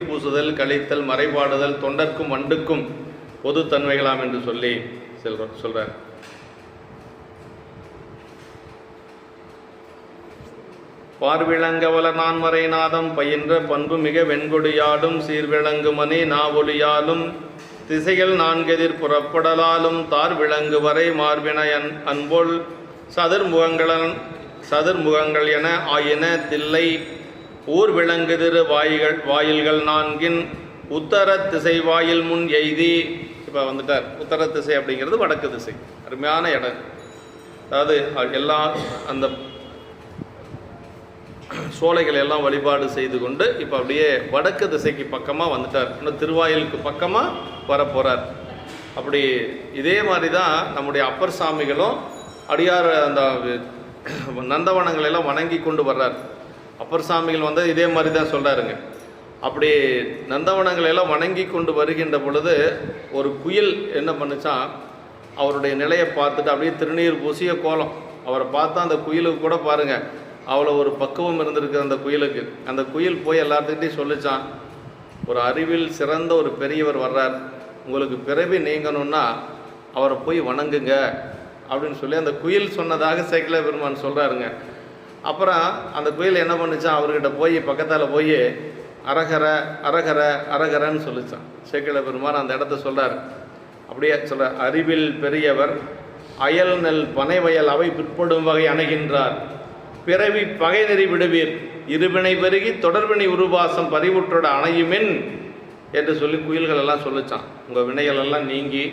பூசுதல் கழித்தல் மறைபாடுதல் தொண்டர்க்கும் வண்டுக்கும் பொது தன்மைகளாம் என்று சொல்லி செல்ற சொல்றார். பார்விளங்கவள நான்மறை நாதம் பயின்ற பண்பு மிக வெண்கொடியாடும் சீர்விளங்குமணி நாவொலியாலும் திசைகள் நான்கெதிர் புறப்படலாலும் தார் விளங்கு வரை மார்பினையன் அன்போல் சதுர்முகங்களன் சதுர்முகங்கள் என ஆயின தில்லை ஊர் விளங்குதிரு வாய்கள் வாயில்கள் நான்கின் உத்தர திசை வாயில் முன் எய்தி. இப்போ வந்துட்டார். உத்தர திசை அப்படிங்கிறது வடக்கு திசை. அருமையான இடம். அதாவது எல்லா அந்த சோலைகளை எல்லாம் வழிபாடு செய்து கொண்டு இப்போ அப்படியே வடக்கு திசைக்கு பக்கமாக வந்துட்டார். இன்னும் திருவாயிலுக்கு பக்கமாக வரப்போகிறார் அப்படி இதே மாதிரி தான் நம்முடைய அப்பர் சாமிகளும் அடியார் அந்த நந்தவனங்களை எல்லாம் வணங்கி கொண்டு வர்றார். அப்பர் சாமிகள் வந்து இதே மாதிரி தான் சொல்கிறாருங்க அப்படி நந்தவனங்களை எல்லாம் வணங்கி கொண்டு வருகின்ற பொழுது ஒரு குயில் என்ன பண்ணுச்சான் அவருடைய நிலையை பார்த்துட்டு அப்படியே திருநீர் பூசிய கோலம். அவரை பார்த்தா அந்த குயிலுக்கு கூட பாருங்கள் அவ்வளோ ஒரு பக்குவம் இருந்திருக்கு அந்த குயிலுக்கு. அந்த குயில் போய் எல்லாத்துக்கிட்டையும் சொல்லிச்சான் ஒரு அறிவில் சிறந்த ஒரு பெரியவர் வர்றார். உங்களுக்கு பிறவி நீங்கணும்னா அவரை போய் வணங்குங்க. அப்படின்னு சொல்லி அந்த குயில் சொன்னதாக சேக்கில பெருமான் சொல்கிறாருங்க அப்புறம் அந்த குயில் என்ன பண்ணுச்சான்? அவர்கிட்ட போய் பக்கத்தால் போய் அரகர அரகர அரகரன்னு சொல்லிச்சான். சேக்கல பெருமான் அந்த இடத்த சொல்கிறார் அப்படியே சொல்ற அறிவில் பெரியவர் அயல் நெல் பனை வயல் அவை பிற்படும் வகை அணுகின்றார். பிறவி பகை நெறி விடுவீர். இருவினை பெருகி தொடர்பினை உருவாசம் பறிவுற்றோட அணையுமின் என்று சொல்லி குயில்கள் எல்லாம் சொல்லிச்சான். உங்கள் வினைகள் எல்லாம் நீங்கி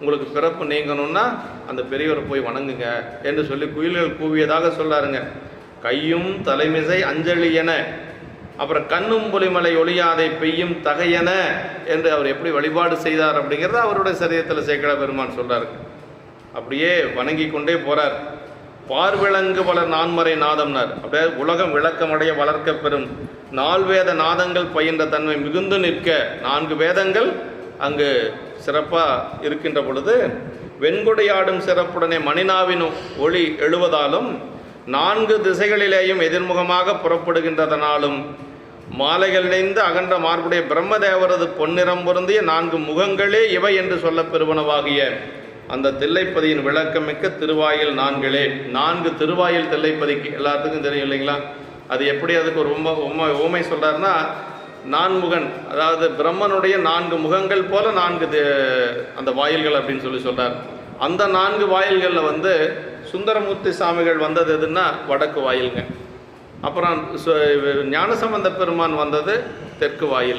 உங்களுக்கு பிறப்பு நீங்கணும்னா அந்த பெரியவரை போய் வணங்குங்க என்று சொல்லி குயில்கள் கூவியதாக சொல்லாருங்க. கையும் தலைமிசை அஞ்சலி என அப்புறம் கண்ணும் பொலிமலை ஒளியாதை பெய்யும் தகையென என்று அவர் எப்படி வழிபாடு செய்தார் அப்படிங்கிறத அவருடைய சரீரத்தில் சேக்கடா பெருமான் சொல்கிறார் அப்படியே வணங்கி கொண்டே போகிறார் பார்விளங்கு வளர் நான்மறை நாதம்னார். அப்படியே உலகம் விளக்கமடைய வளர்க்க பெறும் நால்வேத நாதங்கள் பயின்ற தன்மை மிகுந்து நிற்க நான்கு வேதங்கள் அங்கு சிறப்பாக இருக்கின்ற பொழுது வெண்குடையாடும் சிறப்புடனே மணினாவின் ஒளி எழுவதாலும் நான்கு திசைகளிலேயும் எதிர்முகமாக புறப்படுகின்றதனாலும் மாலைகள் இணைந்து அகன்ற மார்புடைய பிரம்மதேவரது பொன்னிறம் பொருந்திய நான்கு முகங்களே இவை என்று சொல்லப் பெறுவனவாகிய அந்த தில்லைப்பதியின் விளக்கமிக்க திருவாயில் நான்களே நான்கு திருவாயில் தில்லைப்பதிக்கு எல்லாத்துக்கும் தெரியும் இல்லைங்களா? அது எப்படி அதுக்கு ஒரு உண்மை உண்மை ஊமை சொல்கிறாருன்னா நான்முகன் அதாவது பிரம்மனுடைய நான்கு முகங்கள் போல நான்கு அந்த வாயில்கள் அப்படின்னு சொல்லி சொல்கிறார் அந்த நான்கு வாயில்களில் வந்து சுந்தரமூர்த்தி சாமிகள் வந்தது எதுன்னா வடக்கு வாயில்ங்க அப்புறம் சு- ஞானசம்பந்த பெருமான் வந்தது தெற்கு வாயில்.